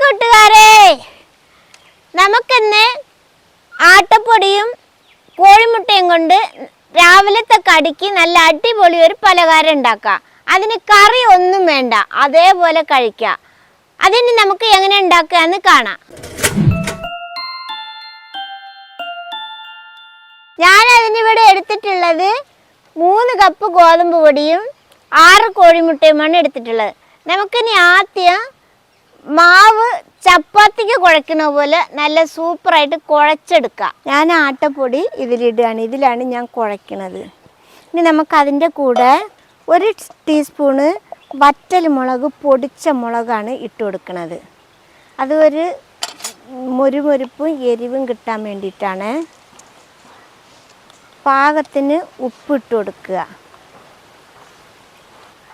കൂട്ടുകാരെ നമുക്കിന്ന് ആട്ടപ്പൊടിയും കോഴിമുട്ടയും കൊണ്ട് രാവിലത്തെ കടിക്ക് നല്ല അടിപൊളി ഒരു പലഹാരം ഉണ്ടാക്കാം. അതിന് കറി ഒന്നും വേണ്ട അതേപോലെ കഴിക്കാം. അതിന് നമുക്ക് എങ്ങനെ ഉണ്ടാക്കുക എന്ന് കാണാം. ഞാൻ അതിനിവിടെ എടുത്തിട്ടുള്ളത് മൂന്ന് കപ്പ് ഗോതമ്പ് പൊടിയും ആറ് കോഴിമുട്ടയുമാണ് എടുത്തിട്ടുള്ളത്. നമുക്കിനി ആദ്യം മാവ് ചപ്പാത്തിക്ക് കുഴക്കുന്ന പോലെ നല്ല സൂപ്പറായിട്ട് കുഴച്ചെടുക്കുക. ഞാൻ ആട്ടപ്പൊടി ഇതിലിടുകയാണ്. ഇതിലാണ് ഞാൻ കുഴക്കണത്. ഇനി നമുക്കതിന്റെ കൂടെ ഒരു ടീസ്പൂണ് വറ്റൽ മുളക് പൊടിച്ച മുളകാണ് ഇട്ട് കൊടുക്കുന്നത് അത് ഒരു മുരുമുരുപ്പും എരിവും കിട്ടാൻ വേണ്ടിയിട്ടാണ്. പാകത്തിന് ഉപ്പിട്ട് കൊടുക്കുക.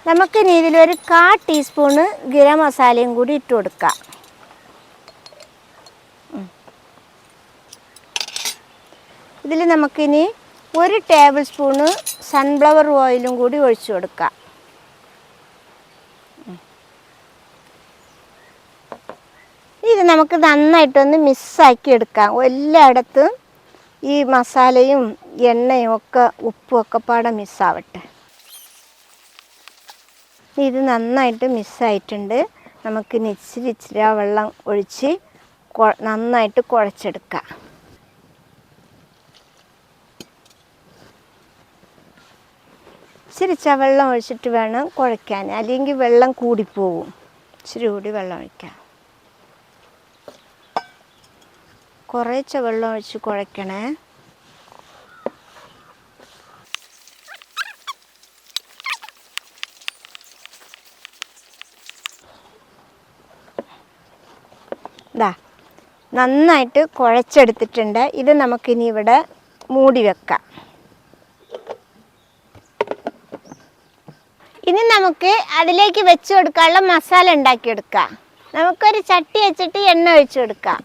നമുക്കിനി ഇതിലൊരു കാ ടീസ്പൂണ് ഗരം മസാലയും കൂടി ഇട്ട് കൊടുക്കാം. ഇതിൽ നമുക്കിനി ഒരു ടേബിൾ സ്പൂണ് സൺഫ്ലവർ ഓയിലും കൂടി ഒഴിച്ചു കൊടുക്കാം. ഇത് നമുക്ക് നന്നായിട്ടൊന്ന് മിസ്സാക്കി എടുക്കാം. എല്ലായിടത്തും ഈ മസാലയും എണ്ണയും ഒക്കെ ഉപ്പും ഒക്കെ പാടെ മിസ്സാവട്ടെ. ഇത് നന്നായിട്ട് മിസ്സായിട്ടുണ്ട്. നമുക്ക് ഇച്ചിരി ഇച്ചിരി ആ വെള്ളം ഒഴിച്ച് നന്നായിട്ട് കുഴച്ചെടുക്കാം. ഇച്ചിരി ചവെള്ളം വെള്ളം ഒഴിച്ചിട്ട് വേണം കുഴയ്ക്കാൻ. അല്ലെങ്കിൽ വെള്ളം കൂടിപ്പോവും. ഇച്ചിരി കൂടി വെള്ളം ഒഴിക്കാം. കുറേച്ച വെള്ളം ഒഴിച്ച് കുഴയ്ക്കണേ. നന്നായിട്ട് കുഴച്ചെടുത്തിട്ടുണ്ട്. ഇത് നമുക്കിനി ഇവിടെ മൂടി വെക്കാം. ഇനി നമുക്ക് അതിലേക്ക് വെച്ച് കൊടുക്കാനുള്ള മസാല ഉണ്ടാക്കിയെടുക്കാം നമുക്കൊരു ചട്ടി വെച്ചിട്ട് എണ്ണ ഒഴിച്ചു കൊടുക്കാം.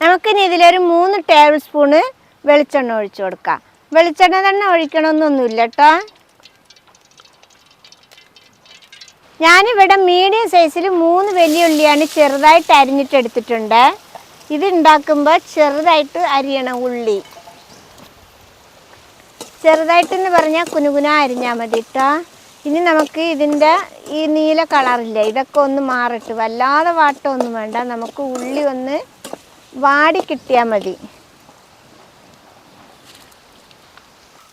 നമുക്കിനി ഇതിലൊരു മൂന്ന് ടേബിൾ സ്പൂണ് വെളിച്ചെണ്ണ ഒഴിച്ചു കൊടുക്കാം. വെളിച്ചെണ്ണ തന്നെ ഒഴിക്കണമെന്നൊന്നുമില്ല കേട്ടോ. ഞാനിവിടെ മീഡിയം സൈസിൽ മൂന്ന് വലിയ ഉള്ളിയാണ് ചെറുതായിട്ട് അരിഞ്ഞിട്ട് എടുത്തിട്ടുണ്ട് ഇത് ഉണ്ടാക്കുമ്പോൾ ചെറുതായിട്ട് അരിയണം ഉള്ളി. ചെറുതായിട്ടെന്ന് പറഞ്ഞാൽ കുനുകുന അരിഞ്ഞാൽ മതി കേട്ടോ ഇനി നമുക്ക് ഇതിന്റെ ഈ നീല കളറില്ല ഇതൊക്കെ ഒന്ന് മാറിട്ട് വല്ലാതെ വാട്ടമൊന്നും വേണ്ട. നമുക്ക് ഉള്ളി ഒന്ന് വാടി കിട്ടിയാൽ മതി.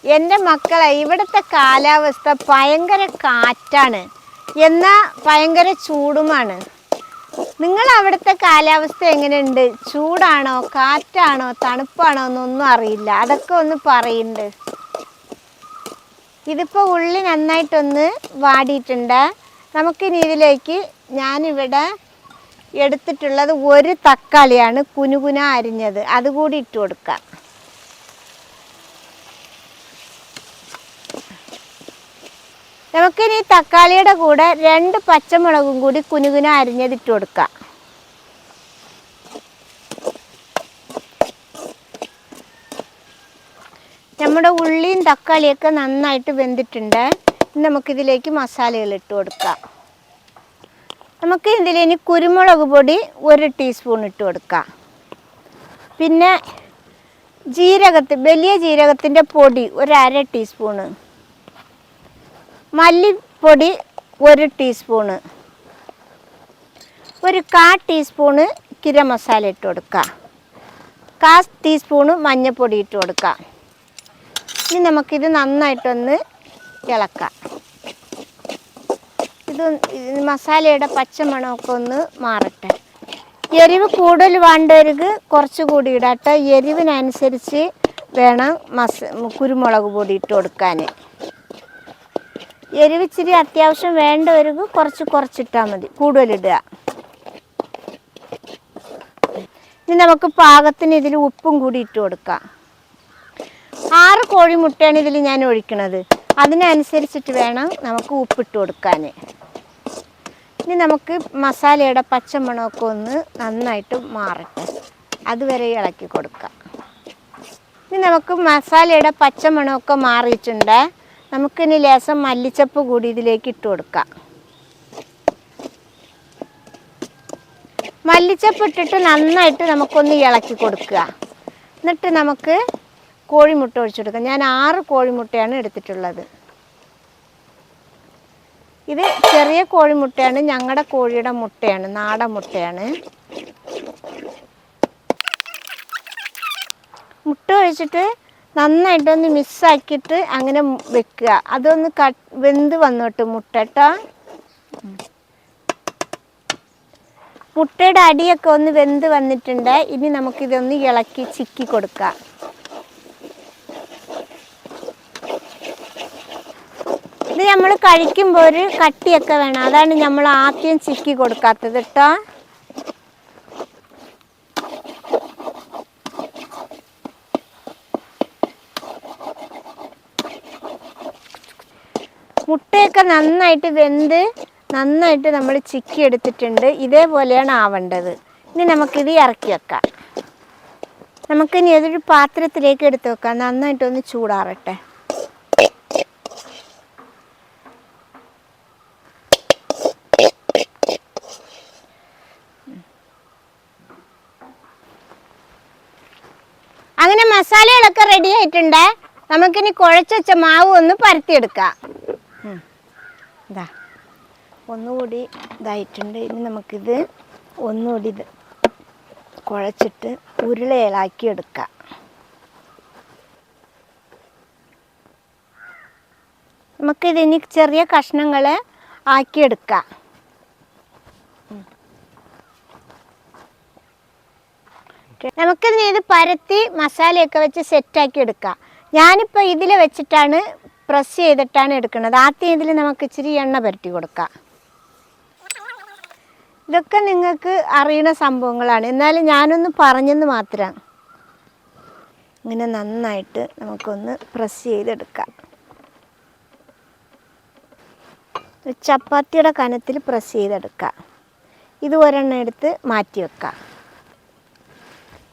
എന്റെ മക്കളെ ഇവിടുത്തെ കാലാവസ്ഥ ഭയങ്കര കാറ്റാണ്. എന്നാൽ ഭയങ്കര ചൂടുമാണ്. നിങ്ങൾ അവിടുത്തെ കാലാവസ്ഥ എങ്ങനെയുണ്ട്? ചൂടാണോ കാറ്റാണോ തണുപ്പാണോ എന്നൊന്നും അറിയില്ല. അതൊക്കെ ഒന്ന് പറയുന്നുണ്ട് ഇതിപ്പോൾ ഉള്ളി നന്നായിട്ടൊന്ന് വാടിയിട്ടുണ്ട്. നമുക്കിനി ഇതിലേക്ക് ഞാനിവിടെ എടുത്തിട്ടുള്ളത് ഒരു തക്കാളിയാണ് കുനുകുന അരിഞ്ഞത്. അതുകൂടി ഇട്ട് കൊടുക്കാം. നമുക്കിനി തക്കാളിയുടെ കൂടെ രണ്ട് പച്ചമുളകും കൂടി കുനുകുന അരിഞ്ഞതിട്ട് കൊടുക്കാം. നമ്മുടെ ഉള്ളിയും തക്കാളിയൊക്കെ നന്നായിട്ട് വെന്തിട്ടുണ്ട്. നമുക്കിതിലേക്ക് മസാലകൾ ഇട്ട് കൊടുക്കാം. നമുക്ക് ഇതിലിനി കുരുമുളക് പൊടി ഒരു ടീസ്പൂൺ ഇട്ട് കൊടുക്കാം. പിന്നെ ജീരകത്ത് വലിയ ജീരകത്തിന്റെ പൊടി ഒരു അര ടീസ്പൂണ്. മല്ലിപ്പൊടി ഒരു ടീസ്പൂണ്. ഒരു കാ ടീസ്പൂണ് കിര മസാല ഇട്ട് കൊടുക്കുക കാ ടീസ്പൂണ് മഞ്ഞൾപ്പൊടി ഇട്ട് കൊടുക്കുക ഇനി നമുക്കിത് നന്നായിട്ടൊന്ന് ഇളക്കാം. ഇത് മസാലയുടെ പച്ചമണമൊക്കെ ഒന്ന് മാറട്ടെ. എരിവ് കൂടുതൽ വേണ്ടവർക്ക് കുറച്ചുകൂടി ഇടട്ടെ എരിവിനനുസരിച്ച് വേണം മസ കുരുമുളക് പൊടി ഇട്ട് കൊടുക്കാൻ. എരിവ് അത്യാവശ്യം വേണ്ടവർക്ക് കുറച്ച് കുറച്ചിട്ടാൽ മതി. കൂടുതലിടുക. ഇനി നമുക്ക് പാകത്തിന് ഇതിൽ ഉപ്പും കൂടി ഇട്ട് കൊടുക്കാം. ആറ് കോഴിമുട്ടയാണ് ഇതിൽ ഞാൻ ഒഴിക്കണത്. അതിനനുസരിച്ചിട്ട് വേണം നമുക്ക് ഉപ്പിട്ട് കൊടുക്കാൻ ഇനി നമുക്ക് മസാലയുടെ പച്ചമണമൊക്കെ ഒന്ന് നന്നായിട്ട് മാറട്ടെ. അതുവരെ ഇളക്കി കൊടുക്കാം. ഇനി നമുക്ക് മസാലയുടെ പച്ചമണമൊക്കെ മാറിയിട്ടുണ്ട്. നമുക്കിനി ലേശം മല്ലിച്ചപ്പ് കൂടി ഇതിലേക്ക് ഇട്ട് കൊടുക്കാം. മല്ലിച്ചപ്പ് ഇട്ടിട്ട് നന്നായിട്ട് നമുക്കൊന്ന് ഇളക്കി കൊടുക്കുക. എന്നിട്ട് നമുക്ക് കോഴിമുട്ട ഒഴിച്ചെടുക്കാം ഞാൻ ആറ് കോഴിമുട്ടയാണ് എടുത്തിട്ടുള്ളത്. ഇത് ചെറിയ കോഴിമുട്ടയാണ് ഞങ്ങളുടെ കോഴിയുടെ മുട്ടയാണ് നാടൻ മുട്ടയാണ്. മുട്ട ഒഴിച്ചിട്ട് നന്നായിട്ടൊന്ന് മിക്സാക്കിയിട്ട് അങ്ങനെ വെക്കുക. അതൊന്ന് കട്ട് വെന്ത് വന്നോട്ട് മുട്ട കേട്ടോ മുട്ടയുടെ അടിയൊക്കെ ഒന്ന് വെന്ത് വന്നിട്ടുണ്ട്. ഇനി നമുക്കിതൊന്ന് ഇളക്കി ചിക്കി കൊടുക്കാം. ഇത് നമ്മൾ കഴിക്കുമ്പോൾ ഒരു കട്ടിയൊക്കെ വേണം. അതാണ് നമ്മൾ ആദ്യം ചിക്കി കൊടുക്കാത്തത് കേട്ടോ മുട്ടയൊക്കെ നന്നായിട്ട് വെന്ത് നന്നായിട്ട് നമ്മൾ ചിക്കി എടുത്തിട്ടുണ്ട്. ഇതേപോലെയാണ് ആവേണ്ടത്. ഇനി നമുക്കിത് ഇറക്കി വെക്കാം. നമുക്കിനി അതൊരു പാത്രത്തിലേക്ക് എടുത്ത് വെക്കാം. നന്നായിട്ടൊന്ന് ചൂടാറട്ടെ. അങ്ങനെ മസാലകളൊക്കെ റെഡി ആയിട്ടുണ്ട്? നമുക്കിനി കുഴച്ചുവെച്ച മാവ് ഒന്ന് പരത്തിയെടുക്കാം. ഇതാ ഒന്നുകൂടി ഇതായിട്ടുണ്ട്. ഇനി നമുക്കിത് ഒന്നുകൂടി ഇത് കുഴച്ചിട്ട് ഉരുളയിലാക്കി എടുക്കാം. നമുക്കിതിനി ചെറിയ കഷ്ണങ്ങൾ ആക്കിയെടുക്കാം. നമുക്കിനി ഇത് പരത്തി മസാലയൊക്കെ വെച്ച് സെറ്റാക്കി എടുക്കാം. ഞാനിപ്പോൾ ഇതിൽ വെച്ചിട്ടാണ് പ്രസ് ചെയ്തിട്ടാണ് എടുക്കുന്നത്. ആദ്യം ഇതിൽ നമുക്ക് ഇച്ചിരി എണ്ണ പുരട്ടി കൊടുക്കാം. ഇതൊക്കെ നിങ്ങൾക്ക് അറിയുന്ന സംഭവങ്ങളാണ്. എന്നാലും ഞാനൊന്ന് പറഞ്ഞെന്ന് മാത്രം. ഇങ്ങനെ നന്നായിട്ട് നമുക്കൊന്ന് പ്രസ് ചെയ്തെടുക്കാം. ചപ്പാത്തിയുടെ കനത്തിൽ പ്രസ് ചെയ്തെടുക്കാം. ഇത് ഒരെണ്ണം എടുത്ത് മാറ്റി വെക്കാം.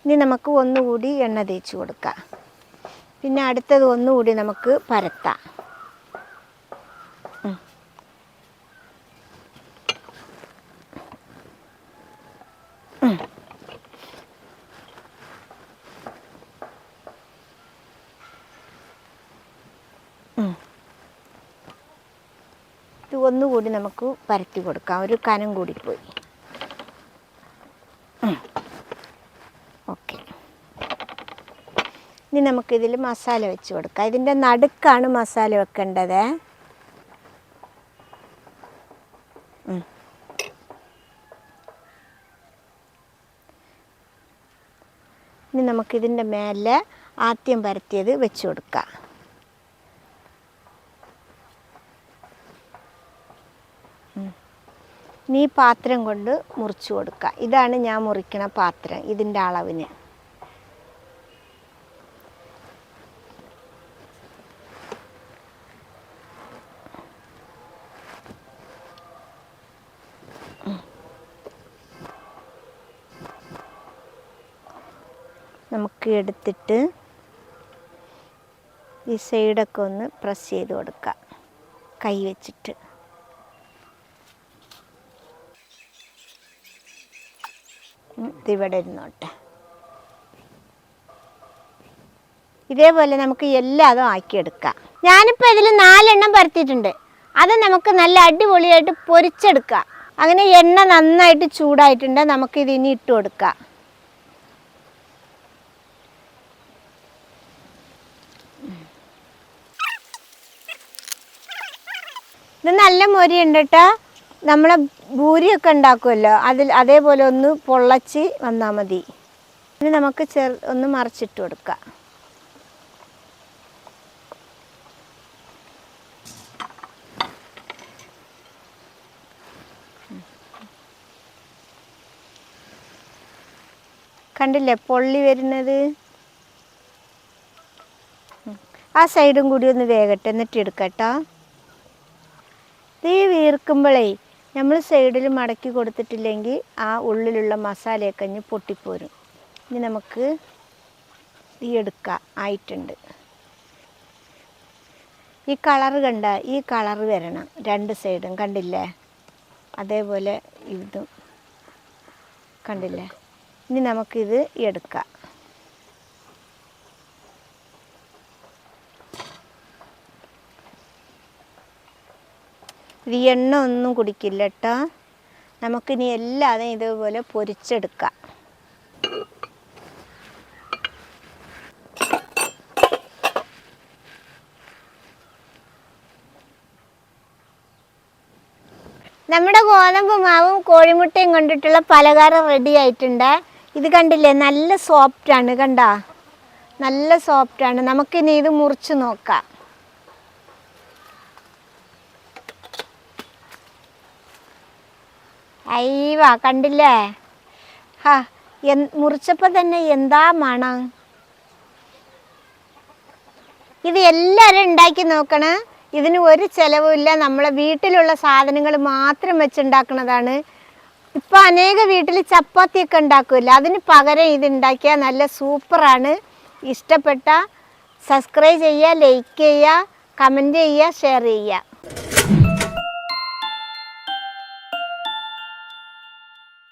ഇനി നമുക്ക് ഒന്നുകൂടി എണ്ണ തേച്ച് കൊടുക്കാം. പിന്നെ അടുത്തത് ഒന്നുകൂടി നമുക്ക് പരത്താം. ഇത് ഒന്നുകൂടി നമുക്ക് പരത്തി കൊടുക്കാം. ഒരു കനം കൂടി ഇനി നമുക്കിതിൽ മസാല വെച്ച് കൊടുക്കാം. ഇതിന്റെ നടുക്കാണ് മസാല വെക്കേണ്ടത്. ഇനി നമുക്കിതിന്റെ മേലെ ആദ്യം പരത്തിയത് വെച്ച് കൊടുക്കാം. ഇനി പാത്രം കൊണ്ട് മുറിച്ച് കൊടുക്കുക ഇതാണ് ഞാൻ മുറിക്കണ പാത്രം ഇതിന്റെ അളവിന്. നമുക്ക് എടുത്തിട്ട് ഈ സൈഡൊക്കെ ഒന്ന് പ്രസ് ചെയ്ത് കൊടുക്കുക കൈ വെച്ചിട്ട്. ഇതിവിടെ ഇരുന്നോട്ടെ. ഇതേപോലെ നമുക്ക് എല്ലാതും ആക്കിയെടുക്കാം. ഞാനിപ്പോൾ ഇതിൽ നാലെണ്ണം പരത്തിയിട്ടുണ്ട്. അത് നമുക്ക് നല്ല അടിപൊളിയായിട്ട് പൊരിച്ചെടുക്കാം. അങ്ങനെ എണ്ണ നന്നായിട്ട് ചൂടായിട്ടുണ്ട്. നമുക്കിത് ഇനി ഇട്ട് കൊടുക്കാം. ഇത് നല്ല മൊരി ഉണ്ടിട്ട് നമ്മളെ ഭൂരിയൊക്കെ ഉണ്ടാക്കുമല്ലോ. അതിൽ അതേപോലെ ഒന്ന് പൊള്ളച്ച് വന്നാൽ മതി. ഇനി നമുക്ക് ചെറു ഒന്ന് മറിച്ചിട്ട് കൊടുക്കാം. കണ്ടില്ലേ പൊള്ളി വരുന്നത്? ആ സൈഡും കൂടി ഒന്ന് വേഗട്ടെ. എന്നിട്ട് എടുക്കട്ടോ വീർക്കുമ്പോഴേ നമ്മൾ സൈഡിൽ മടക്കി കൊടുത്തിട്ടില്ലെങ്കിൽ ആ ഉള്ളിലുള്ള മസാലയൊക്കെ ഇനി പൊട്ടിപ്പോരും. ഇനി നമുക്ക് ഈ എടുക്കാം ആയിട്ടുണ്ട്. ഈ കളർ കണ്ട ഈ കളർ വരണം. രണ്ട് സൈഡും കണ്ടില്ലേ? അതേപോലെ ഇതും കണ്ടില്ലേ? ഇനി നമുക്കിത് എടുക്കാം. ഈ എണ്ണ ഒന്നും കുടിക്കില്ല കേട്ടോ നമുക്കിനി എല്ലാതും ഇതുപോലെ പൊരിച്ചെടുക്കാം. നമ്മുടെ ഗോതമ്പ് മാവും കോഴിമുട്ടയും കൊണ്ടിട്ടുള്ള പലകാരം റെഡി ആയിട്ടുണ്ട്. ഇത് കണ്ടില്ലേ? നല്ല സോഫ്റ്റാണ് കണ്ട? നല്ല സോഫ്റ്റാണ് നമുക്കിനി ഇത് മുറിച്ച് നോക്കാം. അയ്യവാ കണ്ടില്ലേ? ഹാ എൻ- മുറിച്ചപ്പോ തന്നെ എന്താ മണം? ഇത് എല്ലാവരും ഉണ്ടാക്കി നോക്കണം. ഇതിന് ഒരു ചിലവുമില്ല നമ്മളെ വീട്ടിലുള്ള സാധനങ്ങൾ മാത്രം വെച്ചുണ്ടാക്കുന്നതാണ് ഇപ്പൊ അനേക വീട്ടിൽ ചപ്പാത്തിയൊക്കെ ഉണ്ടാക്കില്ല അതിന് പകരം ഇത് ഉണ്ടാക്കിയാൽ നല്ല സൂപ്പറാണ്. ഇഷ്ടപ്പെട്ട സബ്സ്ക്രൈബ് ചെയ്യുക ലൈക്ക് ചെയ്യുക കമന്റ് ചെയ്യുക ഷെയർ ചെയ്യുക.